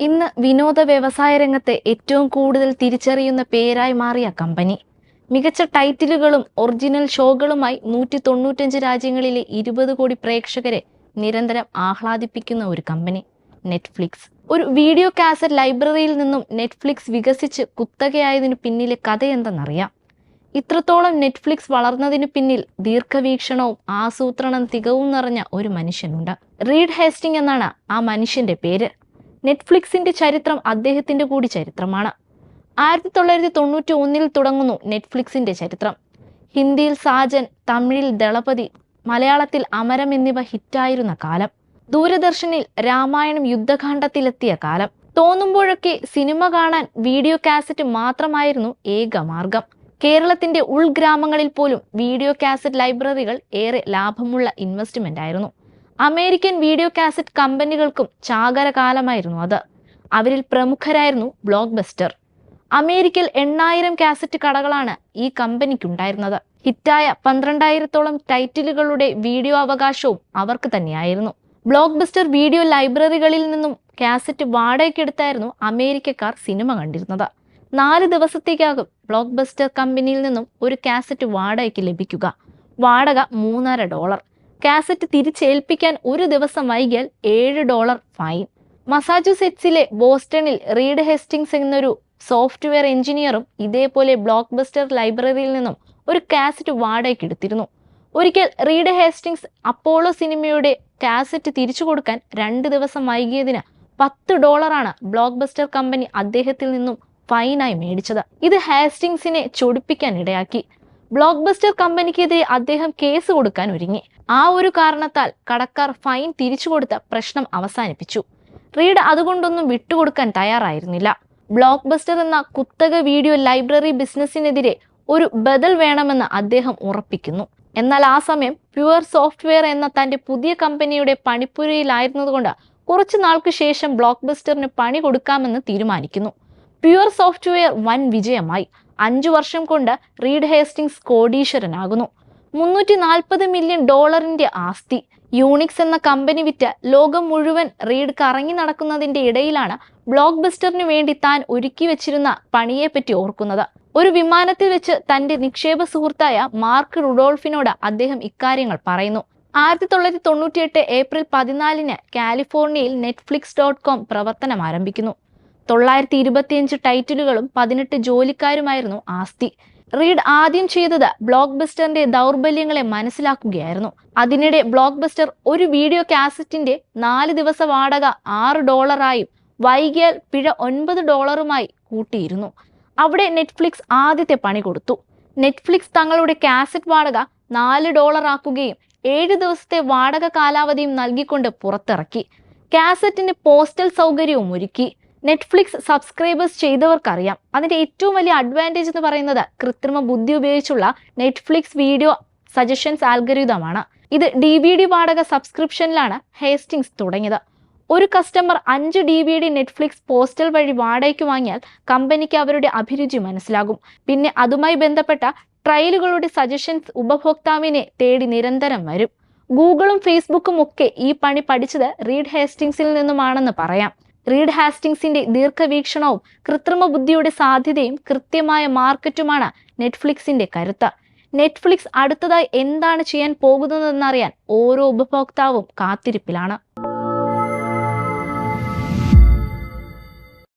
ഇന്ന് വിനോദ വ്യവസായ രംഗത്തെ ഏറ്റവും കൂടുതൽ തിരിച്ചറിയുന്ന പേരായി മാറിയ കമ്പനി. മികച്ച ടൈറ്റിലുകളും ഒറിജിനൽ ഷോകളുമായി നൂറ്റി തൊണ്ണൂറ്റഞ്ച് രാജ്യങ്ങളിലെ ഇരുപത് കോടി പ്രേക്ഷകരെ നിരന്തരം ആഹ്ലാദിപ്പിക്കുന്ന ഒരു കമ്പനി നെറ്റ്ഫ്ലിക്സ്. ഒരു വീഡിയോ കാസറ്റ് ലൈബ്രറിയിൽ നിന്നും നെറ്റ്ഫ്ലിക്സ് വികസിച്ച് കുത്തകയായതിനു പിന്നിലെ കഥ എന്തെന്നറിയാം. ഇത്രത്തോളം നെറ്റ്ഫ്ലിക്സ് വളർന്നതിനു പിന്നിൽ ദീർഘവീക്ഷണവും ആസൂത്രണം തികവും നിറഞ്ഞ ഒരു മനുഷ്യനുണ്ട്. റീഡ് ഹേസ്റ്റിംഗ് എന്നാണ് ആ മനുഷ്യന്റെ പേര്. നെറ്റ്ഫ്ലിക്സിന്റെ ചരിത്രം അദ്ദേഹത്തിന്റെ കൂടി ചരിത്രമാണ്. ആയിരത്തി തൊള്ളായിരത്തി തൊണ്ണൂറ്റി ഒന്നിൽ തുടങ്ങുന്നു നെറ്റ്ഫ്ലിക്സിന്റെ ചരിത്രം. ഹിന്ദിയിൽ സാജൻ തമിഴിൽ ദളപതി മലയാളത്തിൽ അമരം എന്നിവ ഹിറ്റായിരുന്ന കാലം. ദൂരദർശനിൽ രാമായണം യുദ്ധകാണ്ഡത്തിലെത്തിയ കാലം. തോന്നുമ്പോഴൊക്കെ സിനിമ കാണാൻ വീഡിയോ കാസറ്റ് മാത്രമായിരുന്നു ഏക മാർഗം. കേരളത്തിന്റെ ഉൾഗ്രാമങ്ങളിൽ പോലും വീഡിയോ കാസറ്റ് ലൈബ്രറികൾ ഏറെ ലാഭമുള്ള ഇൻവെസ്റ്റ്മെന്റ് ആയിരുന്നു. അമേരിക്കൻ വീഡിയോ കാസറ്റ് കമ്പനികൾക്കും ചാകര കാലമായിരുന്നു അത്. അവരിൽ പ്രമുഖരായിരുന്നു ബ്ലോക്ക് ബസ്റ്റർ അമേരിക്കയിൽ എണ്ണായിരം കാസറ്റ് കടകളാണ് ഈ കമ്പനിക്കുണ്ടായിരുന്നത്. ഹിറ്റായ പന്ത്രണ്ടായിരത്തോളം ടൈറ്റിലുകളുടെ വീഡിയോ അവകാശവും അവർക്ക് തന്നെയായിരുന്നു. ബ്ലോക്ക് ബസ്റ്റർ വീഡിയോ ലൈബ്രറികളിൽ നിന്നും കാസറ്റ് വാടകയ്ക്കെടുത്തായിരുന്നു അമേരിക്കക്കാർ സിനിമ കണ്ടിരുന്നത്. നാല് ദിവസത്തേക്കാകും ബ്ലോക്ക് ബസ്റ്റർ കമ്പനിയിൽ നിന്നും ഒരു കാസറ്റ് വാടകയ്ക്ക് ലഭിക്കുക. വാടക മൂന്നര ഡോളർ. കാസറ്റ് തിരിച്ചേൽപ്പിക്കാൻ ഒരു ദിവസം വൈകിയാൽ ഏഴ് ഡോളർ ഫൈൻ. മസാച്യുസെറ്റ്സിലെ ബോസ്റ്റണിൽ റീഡ് ഹെസ്റ്റിങ്സ് എന്നൊരു സോഫ്റ്റ്വെയർ എഞ്ചിനീയറും ഇതേപോലെ ബ്ലോക്ക് ബസ്റ്റർ ലൈബ്രറിയിൽ നിന്നും ഒരു കാസറ്റ് വാടകയ്ക്ക് എടുത്തിരുന്നു. ഒരിക്കൽ റീഡ് ഹേസ്റ്റിങ്സ് അപ്പോളോ സിനിമയുടെ കാസറ്റ് തിരിച്ചു കൊടുക്കാൻ രണ്ട് ദിവസം വൈകിയതിന് പത്ത് ഡോളറാണ് ബ്ലോക്ക് ബസ്റ്റർ കമ്പനി അദ്ദേഹത്തിൽ നിന്നും ഫൈനായി മേടിച്ചത്. ഇത് ഹാസ്റ്റിങ്സിനെ ചൊടിപ്പിക്കാൻ ഇടയാക്കി. ബ്ലോക്ക് ബസ്റ്റർ കമ്പനിക്കെതിരെ അദ്ദേഹം കേസ് കൊടുക്കാൻ ഒരുങ്ങി. ആ ഒരു കാരണത്താൽ കടക്കാർ ഫൈൻ തിരിച്ചു കൊടുത്ത പ്രശ്നം അവസാനിപ്പിച്ചു. റീഡ് അതുകൊണ്ടൊന്നും വിട്ടുകൊടുക്കാൻ തയ്യാറായിരുന്നില്ല. ബ്ലോക്ക് ബസ്റ്റർ എന്ന കുത്തക വീഡിയോ ലൈബ്രറി ബിസിനസ്സിനെതിരെ ഒരു ബദൽ വേണമെന്ന് അദ്ദേഹം ഉറപ്പിക്കുന്നു. എന്നാൽ ആ സമയം പ്യുവർ സോഫ്റ്റ്വെയർ എന്ന തന്റെ പുതിയ കമ്പനിയുടെ പണിപ്പുരയിലായിരുന്നതുകൊണ്ട് കുറച്ചു നാൾക്ക് ശേഷം ബ്ലോക്ക് ബസ്റ്ററിന് പണി കൊടുക്കാമെന്ന് തീരുമാനിക്കുന്നു. പ്യുവർ സോഫ്റ്റ്വെയർ വൻ വിജയമായി. അഞ്ചു വർഷം കൊണ്ട് റീഡ് ഹേസ്റ്റിംഗ്സ് കോടീശ്വരനാകുന്നു. മുന്നൂറ്റി നാൽപ്പത് മില്യൺ ഡോളറിന്റെ ആസ്തി. യൂണിക്സ് എന്ന കമ്പനി വിറ്റ് ലോകം മുഴുവൻ റീഡ് കറങ്ങി നടക്കുന്നതിന്റെ ഇടയിലാണ് ബ്ലോക്ക് ബസ്റ്ററിന് വേണ്ടി താൻ ഒരുക്കി വെച്ചിരുന്ന പണിയെപ്പറ്റി ഓർക്കുന്നത്. ഒരു വിമാനത്തിൽ വെച്ച് തന്റെ നിക്ഷേപ സുഹൃത്തായ മാർക്ക് റുഡോൾഫിനോട് അദ്ദേഹം ഇക്കാര്യങ്ങൾ പറയുന്നു. ആയിരത്തി തൊള്ളായിരത്തി തൊണ്ണൂറ്റിയെട്ട് ഏപ്രിൽ പതിനാലിന് കാലിഫോർണിയയിൽ നെറ്റ്ഫ്ലിക്സ് ഡോട്ട് കോം പ്രവർത്തനം ആരംഭിക്കുന്നു തൊള്ളായിരത്തി ഇരുപത്തിയഞ്ച് ടൈറ്റിലുകളും പതിനെട്ട് ജോലിക്കാരുമായിരുന്നു ആസ്തി. റീഡ് ആദ്യം ചെയ്തത് ബ്ലോക്ക് ബസ്റ്ററിന്റെ ദൗർബല്യങ്ങളെ മനസ്സിലാക്കുകയായിരുന്നു. അതിനിടെ ബ്ലോക്ക് ബസ്റ്റർ ഒരു വീഡിയോ കാസറ്റിന്റെ നാല് ദിവസ വാടക ആറ് ഡോളറായും വൈകിയാൽ പിഴ ഒൻപത് ഡോളറുമായി കൂട്ടിയിരുന്നു. അവിടെ നെറ്റ്ഫ്ലിക്സ് ആദ്യത്തെ പണി കൊടുത്തു. നെറ്റ്ഫ്ലിക്സ് തങ്ങളുടെ കാസറ്റ് വാടക നാല് ഡോളർ ആക്കുകയും ഏഴ് ദിവസത്തെ വാടക കാലാവധിയും നൽകിക്കൊണ്ട് പുറത്തിറക്കി. കാസറ്റിന് പോസ്റ്റൽ സൗകര്യവും ഒരുക്കി. നെറ്റ്ഫ്ലിക്സ് സബ്സ്ക്രൈബേഴ്സ് ചെയ്തവർക്കറിയാം. അതിന്റെ ഏറ്റവും വലിയ അഡ്വാന്റേജ് എന്ന് പറയുന്നത് കൃത്രിമ ബുദ്ധി ഉപയോഗിച്ചുള്ള നെറ്റ്ഫ്ലിക്സ് വീഡിയോ സജഷൻസ് ആൽഗരിതമാണ് ഇത് ഡി വി ഡി വാടക സബ്സ്ക്രിപ്ഷനിലാണ് ഹേസ്റ്റിങ്സ് തുടങ്ങിയത്. ഒരു കസ്റ്റമർ അഞ്ച് D V D Netflix postal വഴി വാടകയ്ക്ക് വാങ്ങിയാൽ കമ്പനിക്ക് അവരുടെ അഭിരുചി മനസ്സിലാകും. പിന്നെ അതുമായി ബന്ധപ്പെട്ട ട്രയലുകളുടെ സജഷൻസ് ഉപഭോക്താവിനെ തേടി നിരന്തരം വരും. ഗൂഗിളും ഫേസ്ബുക്കും ഒക്കെ ഈ പണി പഠിച്ചത് റീഡ് ഹേസ്റ്റിങ്സിൽ നിന്നുമാണെന്ന് പറയാം. റീഡ് ഹാസ്റ്റിങ്സിന്റെ ദീർഘവീക്ഷണവും കൃത്രിമ ബുദ്ധിയുടെ സാധ്യതയും കൃത്യമായ മാർക്കറ്റുമാണ് നെറ്റ്ഫ്ലിക്സിന്റെ കരുത്ത്. നെറ്റ്ഫ്ലിക്സ് അടുത്തതായി എന്താണ് ചെയ്യാൻ പോകുന്നതെന്നറിയാൻ ഓരോ ഉപഭോക്താവും കാത്തിരിപ്പിലാണ്.